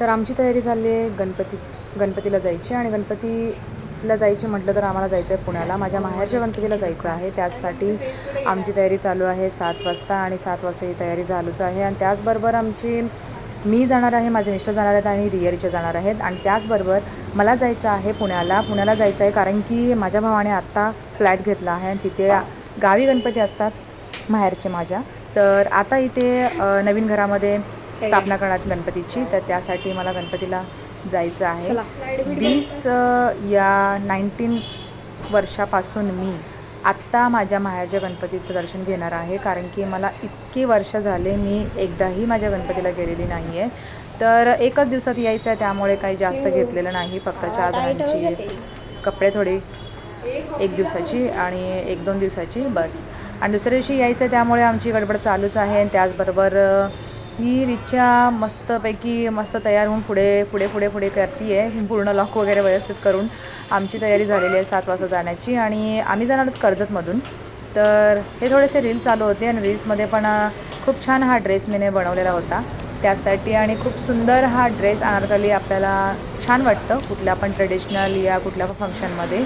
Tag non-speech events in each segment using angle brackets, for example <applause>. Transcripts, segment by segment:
तर आमची तयारी झाली आहे गणपती गणपतीला जायची आणि गणपतीला जायची म्हटलं तर आम्हाला जायचं आहे पुण्याला. माझ्या माहेरच्या गणपतीला जायचं आहे. त्याचसाठी आमची तयारी चालू आहे सात वाजता आणि सात वाजता ही तयारी चालूच आहे. आणि त्याचबरोबर आमची मी जाणार आहे माझे मिस्टर जाणार आहेत आणि रिअरिच्या जाणार आहेत. आणि त्याचबरोबर मला जायचं आहे पुण्याला. पुण्याला जायचं आहे कारण की माझ्या भावाने आत्ता फ्लॅट घेतला आहे आणि तिथे गावी गणपती असतात माहेरचे माझ्या. तर आता इथे नवीन घरामध्ये स्थापना करण्यात गणपतीची तर त्यासाठी मला गणपतीला जायचं आहे. वीस या नाईन्टीन वर्षापासून मी आत्ता माझ्या माहेरच्या गणपतीचं दर्शन घेणार आहे कारण की मला इतकी वर्ष झाले मी एकदाही माझ्या गणपतीला गेलेली नाही आहे तर एकच दिवसात यायचं आहे त्यामुळे काही जास्त घेतलेलं नाही फक्त चार जणांची कपडे थोडी एक दिवसाची आणि एक दोन दिवसाची बस. आणि दुसऱ्या दिवशी यायचं आहे त्यामुळे आमची गडबड चालूच आहे आणि त्याचबरोबर ही रिक्षा मस्तपैकी मस्त तयार होऊन पुढे पुढे पुढे पुढे करते आहे पूर्ण लॉक वगैरे व्यवस्थित करून आमची तयारी झालेली आहे सात वाजता जाण्याची. आणि आम्ही जाणार आहोत कर्जतमधून. तर हे थोडेसे रील चालू होते आणि रील्समध्ये पण खूप छान हा ड्रेस मीने बनवलेला होता. त्यासाठी आणि खूप सुंदर हा ड्रेस अनारकली आपल्याला छान वाटतं कुठल्या पण ट्रेडिशनल या कुठल्या पण फंक्शनमध्ये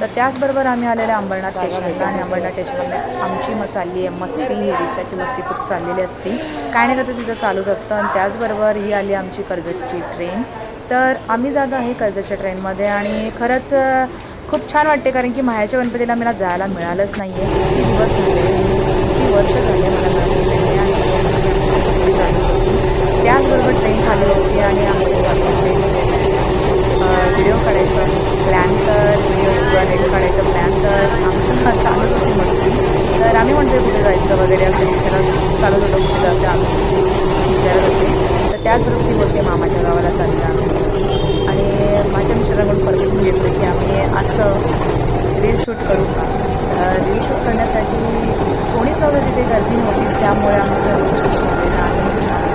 तर त्याचबरोबर आम्ही आलेल्या अंबरनाथ स्टेशनला आणि अंबरनाथ स्टेशनला आमची मग चालली आहे मस्ती ही रिचाची मस्ती खूप चाललेली असते. काय नाही करतं तिचं चालूच असतं आणि त्याचबरोबर ही आली आमची कर्जतची ट्रेन तर आम्ही जात आहे कर्जतच्या ट्रेनमध्ये आणि खरंच खूप छान वाटते कारण की मायाच्या गणपतीला मला जायला मिळालंच नाही आहे किती दिवस झाले? किती वर्ष झाले मला मिळालंच नाही आहे आणि ट्रेनची चालू होती त्याचबरोबर ट्रेन खाली होती आणि आमची चालू ट्रेन व्हिडिओ काढायचा प्लॅन तर व्हिडिओ किंवा रेडिओ काढायचा प्लॅन तर आमचं <laughs> चालूच होती मस्ती. तर आम्ही म्हणतो कुठे जायचं वगैरे असं विचारत चालत होतो कुठे जातं आम्ही विचारत होते. तर त्याचबरोबर ती बोलते मामाच्या गावाला चालली आम्ही आणि माझ्या मिस्टरांकडून परमिशन घेतलं की आम्ही असं रील शूट करू का? रील शूट करण्यासाठी कोणीच नव्हतं तिथे गर्दी नव्हतीच त्यामुळे आमचं रील शूट झालेलं आहे छान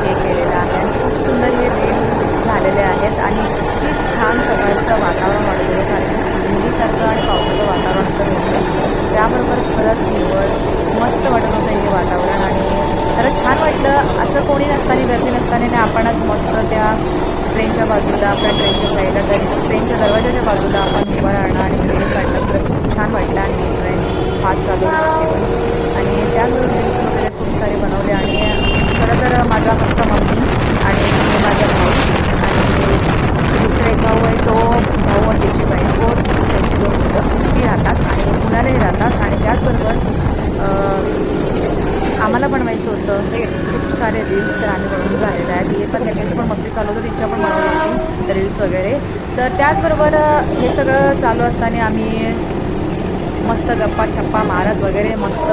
हे केलेलं आहे आणि खूप सुंदर हे रील झालेले आहेत आणि इतकी छान सकाळचं वातावरण वाढलेलं होतं. कारण थंडीसारखं आणि पावसाचं वातावरण तर होतं. त्याबरोबर खरंच निवड मस्त वाटत होतं हे वातावरण आणि खरंच छान वाटलं. असं कोणी नसताना गर्दी नसताना आपणच मस्त त्या ट्रेनच्या बाजूला आपल्या ट्रेनच्या साईडला तरी ट्रेनच्या दरवाजाच्या बाजूला आपण निवड आणणं आणि व्हिडिओ काढणं खरंच खूप छान वाटलं आणि ट्रेन हात चालू होती आणि त्याचबरोबर रील्स वगैरे खूप सारे बनवले आणि खरं तर माझा फक्त मम्मी आणि माझा भाऊ आणि दुसरा एक भाऊ आहे तो भाऊ आणि त्याची बायको त्याची दोन मुलं ती राहतात आणि पुण्यालाही राहतात आणि त्याचबरोबर अं, आम्हाला बनवायचं होतं हे खूप सारे रील्स तर आम्ही बनवून झालेले आहेत हे पण त्याच्याची पण मस्ती चालू होती तिच्या पण बनवली होती रील्स वगैरे तर त्याचबरोबर अं, हे सगळं चालू असताना आम्ही मस्त गप्पा छप्पा मारत वगैरे मस्त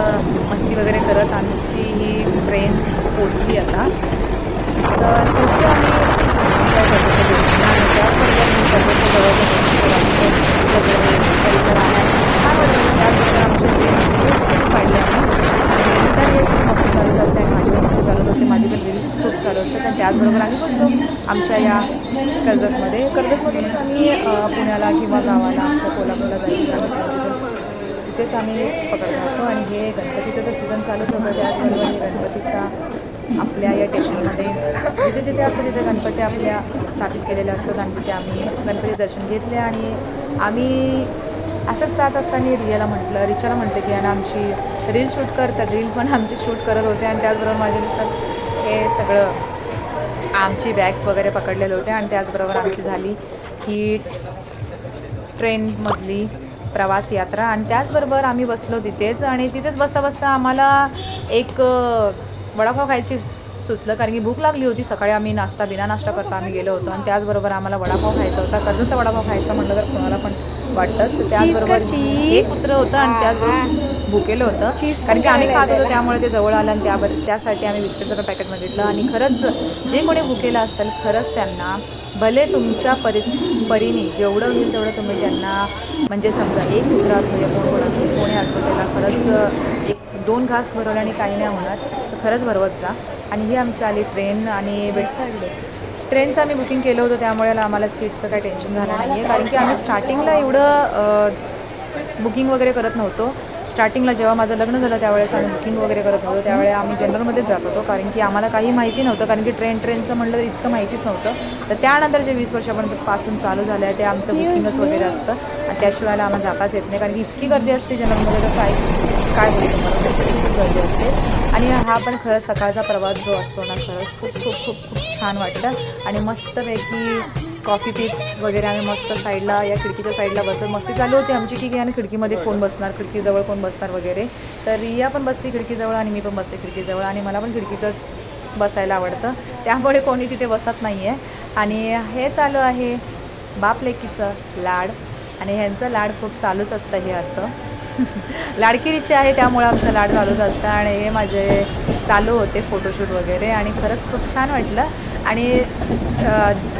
मस्ती वगैरे करत आमची ही ट्रेन पोचली आता. तर पोचतो आम्ही. त्याचबरोबर मी कर्जतच्या जवळच्या आमचं परिसर आहे. छान वाटलं. त्याचबरोबर आमचे खूप आम्ही आणि त्या चालूच असते आणि माझी पण मस्ती चालूच असते. माझी पण बिझनेस खूप चालू असते. आणि त्याचबरोबर आम्ही बसतो आमच्या या कर्जतमध्ये. कर्जतमधूनच आम्ही पुण्याला किंवा गावाला आमच्या कोल्हापूरला जायचं तिथेच- आम्ही पकडत राहतो आणि हे गणपतीचं जर सीझन चालूच होतं त्याचबरोबर हे गणपतीचा आपल्या या टेशनमध्ये जिथे जिथे असं तिथे गणपती आपल्या स्थापित केलेल्या असतात आणि तिथे आम्ही गणपती दर्शन घेतले आणि आम्ही असंच जात असताना रियाला म्हटलं रिचाला म्हटलं की आणि आमची रील शूट करतात रील पण आमची शूट करत होते आणि त्याचबरोबर माझे मिस्टर हे सगळं आमची बॅग वगैरे पकडलेले होते आणि त्याचबरोबर आमची झाली ही ट्रेनमधली प्रवास यात्रा. आणि त्याचबरोबर आम्ही बसलो तिथेच आणि तिथेच बसता बसता आम्हाला एक अ, वडापाव खायची सुचलं कारण की भूक लागली होती. सकाळी आम्ही नाश्ता बिना नाश्ता करता आम्ही गेलो होतो आणि त्याचबरोबर आम्हाला वडापाव खायचा होता. कर्जतचा वडापाव खायचा म्हटलं तर कोणाला पण वाटतंच तर त्याचबरोबर हे कुत्रं होतं आणि त्याचबरोबर भुकेलं होतं. कारण की आम्ही खात होतो त्यामुळे ते जवळ आलं आणि त्यावर त्यासाठी आम्ही बिस्किटचं पॅकेट मागितलं. आणि खरंच जे कोणी भुकेलं असेल खरंच त्यांना भले तुमच्या परिस परीने जेवढं होईल तेवढं तुम्ही त्यांना म्हणजे समजा एक कुत्रा असो या कोण कोण असो कोणी असो त्याला खरंच एक दोन घास भरवल्याने काही नाही होणार. खरंच भरवत जा. आणि ही आमची आली ट्रेन आणि वेळच्या ट्रेनचं आम्ही बुकिंग केलं होतं त्यामुळे आम्हाला सीटचं काही टेन्शन झालं नाही आहे. कारण की आम्ही स्टार्टिंगला एवढं बुकिंग वगैरे करत नव्हतो. स्टार्टिंगला जेव्हा माझं लग्न झालं त्यावेळेस आम्ही बुकिंग वगैरे करत नव्हतो. त्यावेळेस आम्ही जनरलमध्येच जात होतो कारण की आम्हाला काही माहिती नव्हतं. कारण की ट्रेन ट्रेनचं म्हटलं तर इतकं माहितीच नव्हतं. तर त्यानंतर जे वीस वर्षापर्यंत पासून चालू झालं आहे ते आमचं बुकिंगच वगैरे असतं. आणि त्याशिवाय आम्हाला जाताच येत नाही. कारण की इतकी गर्दी असते जनरलमध्ये तर काहीच काय होईल तुम्हाला? खूप गर्दी असते. आणि हा पण खरं सकाळचा प्रवास जो असतो ना खरंच खूप खूप खूप खूप छान वाटतं. आणि मस्तपैकी कॉफी पीत वगैरे आम्ही मस्त साईडला या खिडकीच्या साईडला बसलो. मस्ती चालू होती आमची की आणि खिडकीमध्ये कोण बसणार खिडकीजवळ कोण बसणार वगैरे. तर रिया पण बसली खिडकीजवळ आणि मी पण बसले खिडकीजवळ. आणि मला पण खिडकीचंच बसायला आवडतं. त्यामुळे कोणी तिथे बसत नाही आहे आणि हे चालू आहे बाप लेकीचं लाड. आणि ह्यांचं लाड खूप चालूच असतं हे असं. <laughs> लाडकिरीचे आहे त्यामुळे आमचं लाड चालूच असतं आणि हे माझे चालू होते फोटोशूट वगैरे आणि खरंच खूप छान वाटलं. आणि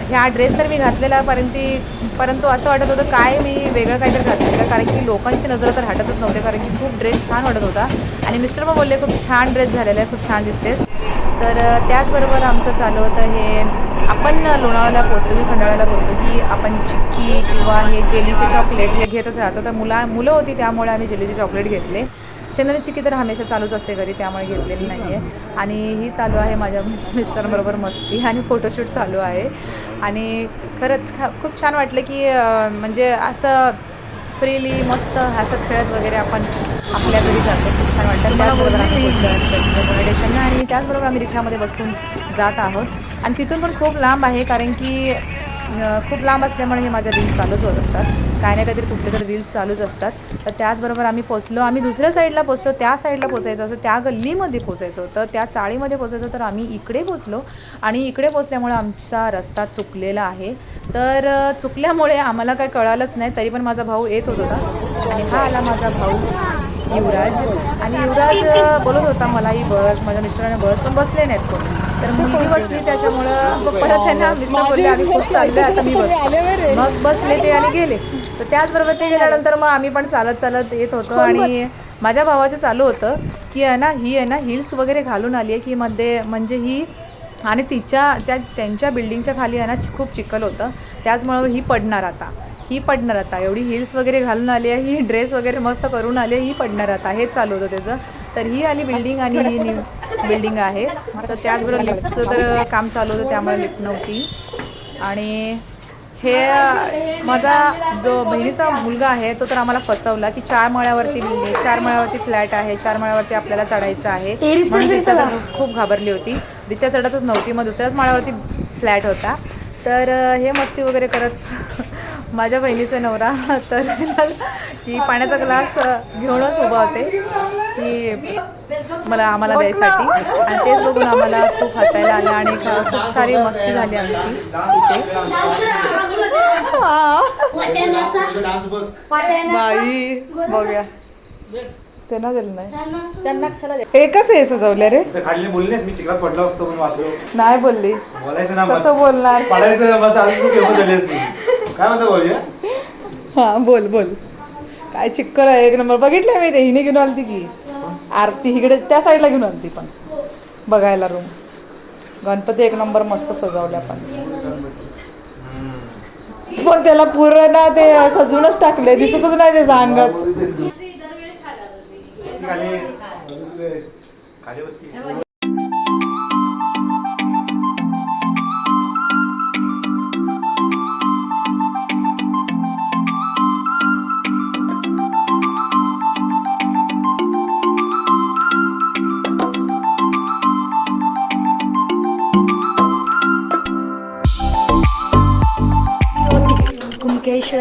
ह्या ड्रेस तर मी घातलेला परंतु परंतु असं वाटत होतं काय मी वेगळं काहीतरी घातलेलं कारण की लोकांची नजर तर हटतच नव्हते कारण की खूप ड्रेस छान वाटत होता. आणि मिस्टर पण बोलले खूप छान ड्रेस झालेला आहे खूप छान दिसतेस. तर त्याचबरोबर आमचं चालू होतं हे आपण लोणावळ्याला पोचलो की खंडाळ्याला पोचलो की आपण चिक्की किंवा हे जेलीचे चॉकलेट हे घेतच राहतो. तर मुला मुलं होती त्यामुळे आम्ही जेलीचे चॉकलेट घेतले. शेंदरी चिक्की तर हमेशा चालूच असते घरी त्यामुळे घेतलेली नाही आहे आणि ही चालू आहे माझ्या मिस्टरांबरोबर मस्ती आणि फोटोशूट चालू आहे. आणि खरंच खा खूप छान वाटलं की म्हणजे असं फ्रीली मस्त हसत खेळत वगैरे आपण आपल्या घरी जातो. खूप छान वाटतं. त्याचबरोबर आम्ही आणि त्याचबरोबर आम्ही रिक्षामध्ये बसून जात आहोत. आणि तिथून पण खूप लांब आहे कारण की खूप लांब असल्यामुळे हे माझ्या रील चालूच होत असतात. काही नाही काहीतरी कुठले तरी रील्स चालूच असतात. तर त्याचबरोबर आम्ही पोचलो. आम्ही दुसऱ्या साईडला पोचलो. त्या साईडला पोचायचं असं त्या गल्लीमध्ये पोचायचं होतं. त्या चाळीमध्ये पोचायचं तर आम्ही इकडे पोचलो. आणि इकडे पोचल्यामुळे आमचा रस्ता चुकलेला आहे. तर चुकल्यामुळे आम्हाला काही कळालंच नाही तरी पण माझा भाऊ येत होता आणि हा आला माझा भाऊ युवराज. आणि युवराज बोलत होता मला ही बस. माझ्या मिस्टरांना बस पण बसले नाहीत कोणी. तर मुलगी बसली त्याच्यामुळं परत त्यांना मिस्टर बोलले आम्ही खूप चाललोय आता मी बसतो मग बसले ते आणि गेले. तर त्याचबरोबर ते गेल्यानंतर मग आम्ही पण चालत चालत येत होतो आणि माझ्या भावाचं चालू होतं की आहे ना ही आहे ना हिल्स वगैरे घालून आली आहे की मध्ये म्हणजे ही आणि तिच्या त्या त्यांच्या बिल्डिंगच्या खाली आहे ना खूप चिखल होतं. त्याचमुळं ही पडणार आता. ही पडणार आता. एवढी हिल्स वगैरे घालून आली आहे ही ड्रेस वगैरे मस्त करून आली आहे ही पडणार आता. हेच चालू होतं त्याचं. तर ही आली बिल्डिंग आणि ही न्यू बिल्डिंग आहे. तर त्याचबरोबर लिफ्टचं तर काम चालू होतं त्यामुळे लिफ्ट नव्हती. आणि हे माझा जो बहिणीचा मुलगा आहे तो तर आम्हाला फसवला की चार मळ्यावरती बिल्डिंग चार मळ्यावरती फ्लॅट आहे चार मळ्यावरती आपल्याला चढायचं आहे. म्हणून तर खूप घाबरली होती. रिचा चढतच नव्हती मग दुसऱ्याच माळ्यावरती फ्लॅट होता. तर हे मस्ती वगैरे करत माझ्या बहिणीचा नवरा तर की पाण्याचा ग्लास घेऊनच उभा होते. की मला आम्हाला द्यायसाठी. आणि तेच बघून आम्हाला खूप हसायला आलं आणि ख- खूप सारी मस्ती झाली आमची इथे. बाई बघूया. त्यांना दिलं नाही. त्यांना कशाला एकच हे सजवले रे. तर खाली बोललीस मी चिखलात पडलो असतो म्हणून वाचलो. नाही बोलली. बोलायचं ना कसं बोलणार? पडायचं मस्त अजून खूप फेमस झाली असती. काय म्हणता हा? बोल बोल. काय चिक्कर आहे एक नंबर. बघितलंय मी ते हिने घेऊन आलती की. आरती इकडे त्या साईडला घेऊन आलती पण. बघायला रूम गणपती एक नंबर मस्त सजवल्या पण पण त्याला पूर्ण ते सजूनच टाकले. दिसतच नाही त्याचा अंगाच. खाली. खाली बस की.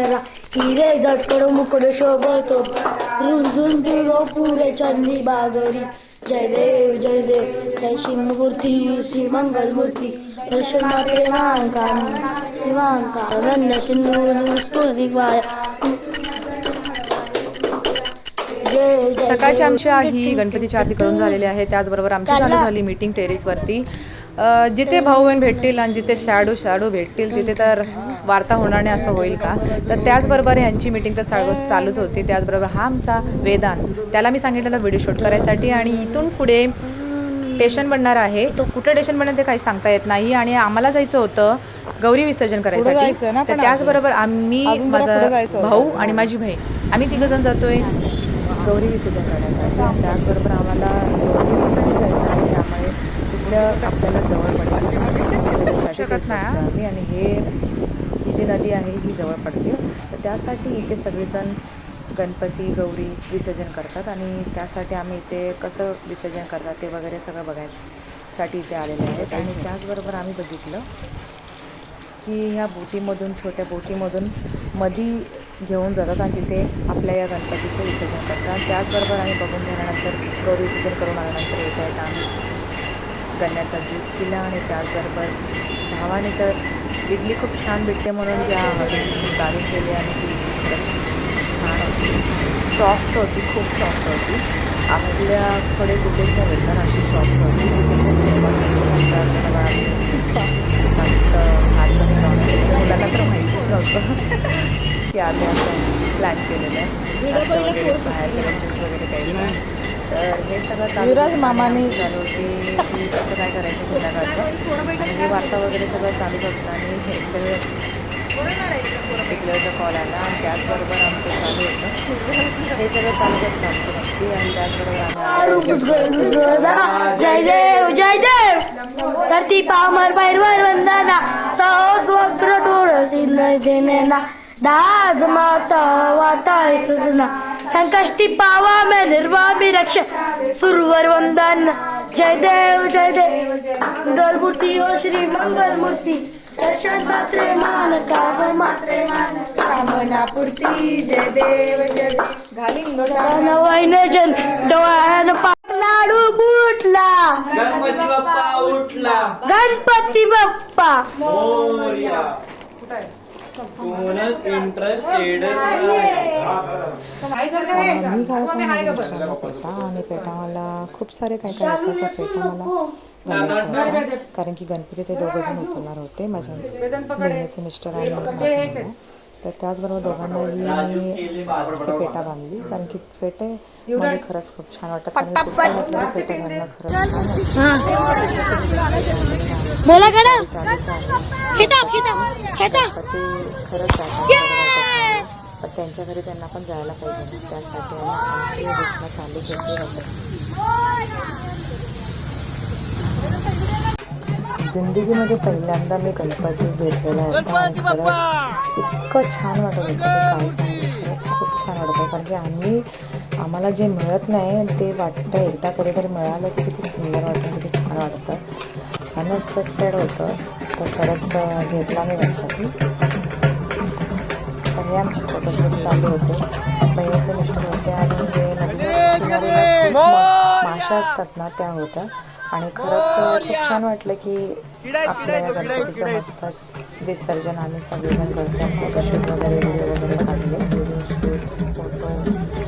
कुंकेश्वरा हिरे झटकड मुकड शोभतो रुंजून फिरो पुरे चंदी बागरी जय देव जय देव जय शिवमूर्ती श्री मंगलमूर्ती. दर्शना प्रेमांका रण्य सिंधू सकाळची आमची ही गणपतीची आरती करून झालेली आहे. त्याचबरोबर आमची चालू. झाली मीटिंग टेरेसवरती जिथे भाऊ बहीण भेटतील आणि जिथे शॅडो शॅडो भेटतील तिथे तर वार्ता होणार नाही असं होईल का? तर त्याचबरोबर ह्यांची मीटिंग तर चालू चालूच होती. त्याचबरोबर हा आमचा वेदांत. त्याला मी सांगितलेलं व्हिडिओ शूट करायसाठी आणि इथून पुढे स्टेशन बनणार आहे. तो कुठलं स्टेशन बनणार ते काही सांगता येत नाही आणि आम्हाला जायचं होतं गौरी विसर्जन करायसाठी. तर त्याचबरोबर आम्ही माझा भाऊ आणि माझी बहीण आम्ही तिघं जण जातोय. गौरी विसर्जन करण्यासाठी. त्याचबरोबर आम्हाला गौरी जायचं आहे त्यामुळे तिकडं आपल्याला जवळ पडते. विसर्जनसाठी तेच बघतो आम्ही आणि हे ही जी नदी आहे ही जवळ पडते. तर त्यासाठी इथे सगळेजण गणपती गौरी विसर्जन करतात आणि त्यासाठी आम्ही इथे कसं विसर्जन करतात ते वगैरे सगळं बघायसाठी इथे आलेले आहेत. आणि त्याचबरोबर आम्ही बघितलं की ह्या बोटीमधून छोट्या बोटीमधून मधी घेऊन जातात आणि तिथे आपल्या या गणपतीचं विसर्जन करतात. त्याचबरोबर आम्ही बघून झाल्यानंतर गौरी विसर्जन करून आल्यानंतर येत आहेत आम्ही. गण्याचा ज्यूस पिला आणि त्याचबरोबर भावाने तर इडली खूप छान भेटते म्हणून त्या हॉटेलची तारीफ केली आणि ती खरंच छान होती. सॉफ्ट होती खूप सॉफ्ट होती. आपल्याकडे कुठेच नाही भेटणार अशी सॉफ्ट होती. फेमस भात तर माहितीच नव्हतं. <laughs> की आम्ही असं प्लॅन केलेलं आहे. बाहेर वगैरे बाहेर नाही वगैरे तर हे सगळं चालू युवराज मामाने- चालू होती की कसं काय करायचं संध्याकाळचं आणि हे वार्ता वगैरे सगळं चालूच असतं आणि हे एक वेळचा कॉल आला आणि त्याचबरोबर आमचं चालू होतं हे सगळं चालूच असतं आमचं मस्ती आणि त्याचबरोबर आम्ही जय देव जय देव धरती पामर पैरवर वंदना सहज वक्र देणे ना दास माता वाता सुजना. संकष्टी पावा में निर्वामी रक्ष सुरवर वंदन. जय देव जय देव मंगल मूर्ती ओ श्री मंगल मूर्ती दर्शन मात्रे मान काम मात्रे मान. कामना पूर्ती जय देव जय देव. वैनजन डोळ्यानं पा लाडू बुटला. गणपती बाप्पा उठला. गणपती बाप्पा. मोरया. कोणच इंटरेस्टेड मी काय पेटा आणि पेटा मला खूप सारे काय काय येतात त्या पेटा मला. कारण की गणपती ते दोघं जण उचलणार होते. माझ्या बहिणीचे मिस्टर आणि. तर त्याचबरोबर दोघांनाही मी फेटा बांधली. कारण की फेटे मध्ये खरंच खूप छान वाटतात. कारण फेटे घालणं खरंच छान वाटतं. बोला आहे ते खरंच. पण त्यांच्या घरी त्यांना पण जायला पाहिजे त्यासाठी आमची चालूच होती होतं जिंदगीमध्ये पहिल्यांदा मी गणपती घेतलेला होता आणि खरंच इतकं छान वाटत होतं की काय सांगू? खरंच खूप छान वाटत कारण की आम्ही आम्हाला जे मिळत नाही ते वाटतं एकदा कधीतरी मिळालं की किती सुंदर वाटतं किती छान वाटतं. अनएक्सेप्टेड होतं तर खरंच घेतला मी गणपती. तर हे आमचे फोटोशूट चालू होते. बहिणीचे मिस्टर होते आणि हे नदीच्या माशा असतात ना त्या होत्या. आणि खरंच खूप छान वाटलं की आपल्या या गणपतीचं मस्त विसर्जन आम्ही सगळेजण करतो. वगैरे व्हिडिओ वगैरे व्हिडिओ शूट फोटो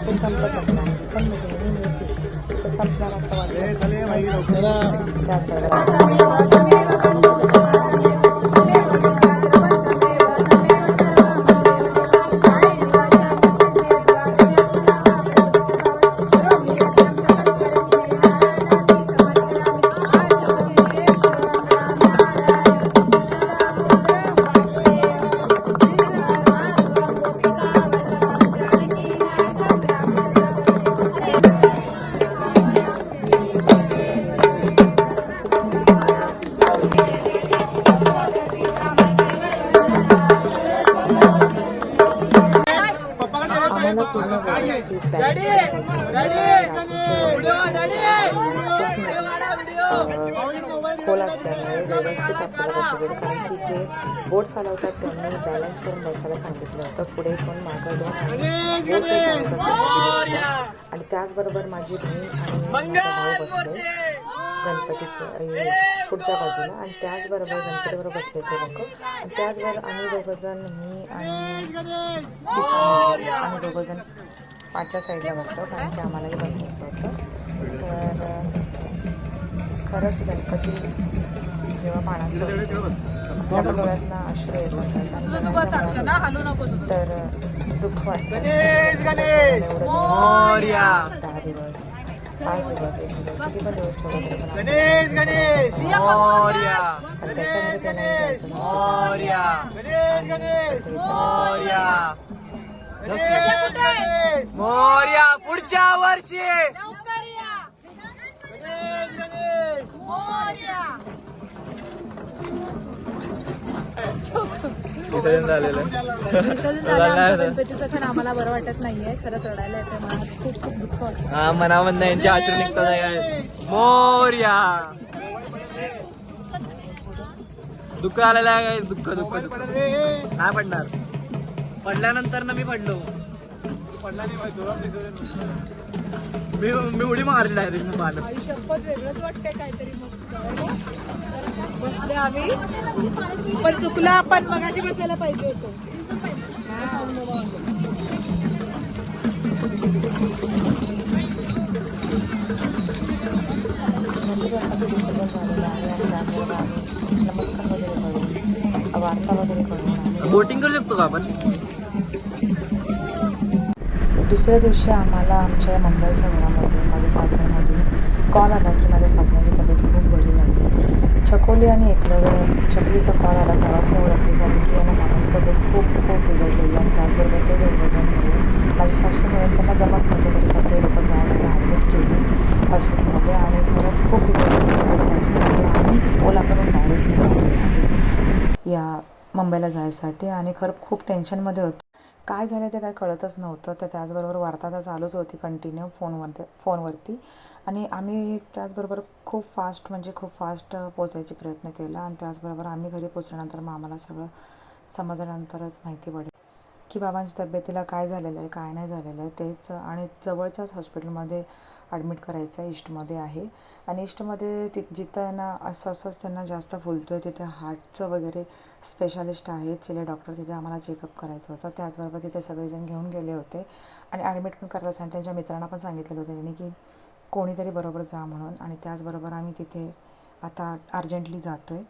हे संपत असणार जिथं मी बहिणी मिळते तिथं संपणार असं वाटलं. नाही व्यवस्थित खूप खोल असल्यामुळे व्यवस्थित आपल्याला बसायचं होतं कारण की जे बोट चालवतात त्यांनी बॅलन्स करून बसायला सांगितलं होतं पुढे पण मागं दोन आणि बोट जे चालवतात आणि त्याचबरोबर माझी बहीण आणि भाऊ बसले गणपतीच्या पुढच्या बाजूला आणि त्याचबरोबर गणपतीबरोबर बसले ते लोक आणि त्याचबरोबर आम्ही दोघंजण मी आणि तिचा आम्ही दोघंजण पाठच्या साईडला बसलो कारण की आम्हालाही बसायचं होतं. तर खरंच गणपती जेव्हा पाण्यात सोडतो आपल्या डोळ्यातनं अश्रू येतात त्याचा तर दुःख वाटतं. दहा दिवस पाच दिवस एक दिवस किती पण दिवस ठेवले तरी पण आपल्याला सोडायचं आणि त्याच्या घरी त्याला जायचं नसतं मोर्या पुढच्या वर्षी. विसर्जन झालेलं विसर्जन झालं आमच्या गणपतीचं पण आम्हाला बरं वाटत नाहीये. खरंच रडायला येते मला. खूप खूप दुःख वाटतं हा मनामधनं यांचे अश्रू निघतात काय मोर्या. दुःख आलेलं आहे. काय दुःख दुःख दुःख. नाही पडणार. पडल्यानंतर ना मी पडलो. मी मी उडी मारली डायरेक्ट शपथ वेगळंच वाटतंय काहीतरी मस्त. बसले आम्ही. पण चुकलं आपण मगाशी बसायला पाहिजे होतो. बोटिंग करू शकतो का आपण? दुसऱ्या दिवशी आम्हाला आमच्या मुंबईच्या घरामधून माझ्या सासऱ्यामधून कॉल आला की माझ्या सासऱ्यांची तब्येत खूप बरी नाही आहे छकोली आणि एकलव्य छकोलीचा कॉल आला तेव्हाच मी ओळखली कारण की यांना मामाची तब्येत खूप खूप बिघडलेली आणि त्याचबरोबर ते दोघं जण माझी सासू मिळून त्यांना जमत नव्हतं तरी पण ते लोक जाऊन त्यांना ॲडमिट केली. हॉस्पिटलमध्ये आणि खरंच खूप बिघडलेली तब्येत त्याच्यामध्ये आम्ही ओला करून डायरेक्ट आहे. या मुंबईला जायसाठी आणि खरं खूप टेन्शनमध्ये होतो. काय झालं ते काय कळतच नव्हतं. तर त्याचबरोबर वार्ता तर चालूच होती कंटिन्यू फोनवर फोनवरती. आणि आम्ही त्याचबरोबर खूप फास्ट म्हणजे खूप फास्ट पोचायचे प्रयत्न केला. आणि त्याचबरोबर आम्ही घरी पोचल्यानंतर मग आम्हाला सगळं समजल्यानंतरच माहिती पडेल की बाबांच्या तब्येतीला काय झालेलं आहे काय नाही झालेलं आहे तेच. आणि जवळच्याच हॉस्पिटलमध्ये ॲडमिट करायचं आहे ईस्टमध्ये आहे. आणि ईस्टमध्ये ति जिथं ना असं असंच त्यांना जास्त फुलतो आहे तिथे हार्टचं वगैरे स्पेशालिस्ट आहेत चिले डॉक्टर तिथे आम्हाला चेकअप करायचं होतं. त्याचबरोबर तिथे सगळेजण घेऊन गेले होते. आणि ॲडमिट पण करायला सांग त्यांच्या मित्रांना पण सांगितलेलं होतं त्यांनी की कोणीतरी बरोबर जा म्हणून. आणि त्याचबरोबर आम्ही तिथे आता अर्जंटली जातो आहे